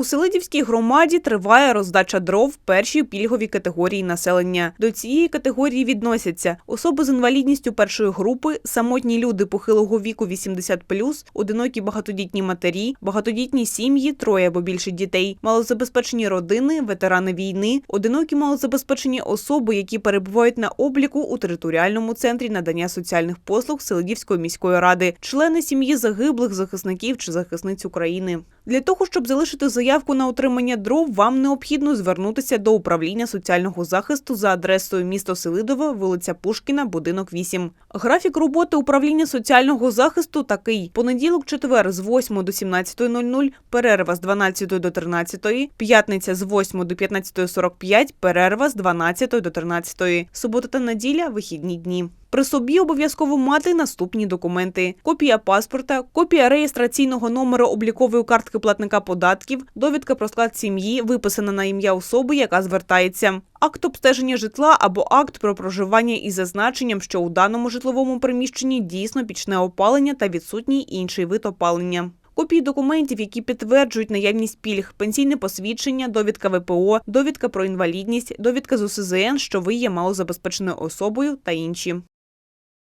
У Селидівській громаді триває роздача дров першій пільговій категорії населення. До цієї категорії відносяться особи з інвалідністю першої групи, самотні люди похилого віку 80+, одинокі багатодітні матері, багатодітні сім'ї, троє або більше дітей, малозабезпечені родини, ветерани війни, одинокі малозабезпечені особи, які перебувають на обліку у територіальному центрі надання соціальних послуг Селидівської міської ради, члени сім'ї загиблих захисників чи захисниць України. Для того, щоб залишити заявку на отримання дров, вам необхідно звернутися до управління соціального захисту за адресою місто Селидове, вулиця Пушкіна, будинок 8. Графік роботи управління соціального захисту такий: понеділок, четвер з 8 до 17.00, перерва з 12 до 13, п'ятниця з 8 до 15.45, перерва з 12 до 13, субота та неділя вихідні дні. При собі обов'язково мати наступні документи: копія паспорта, копія реєстраційного номеру облікової картки платника податків, довідка про склад сім'ї, виписана на ім'я особи, яка звертається. Акт обстеження житла або акт про проживання із зазначенням, що у даному житловому приміщенні дійсно пічне опалення та відсутній інший вид опалення. Копії документів, які підтверджують наявність пільг, пенсійне посвідчення, довідка ВПО, довідка про інвалідність, довідка з УСЗН, що ви є малозабезпеченою особою та інші.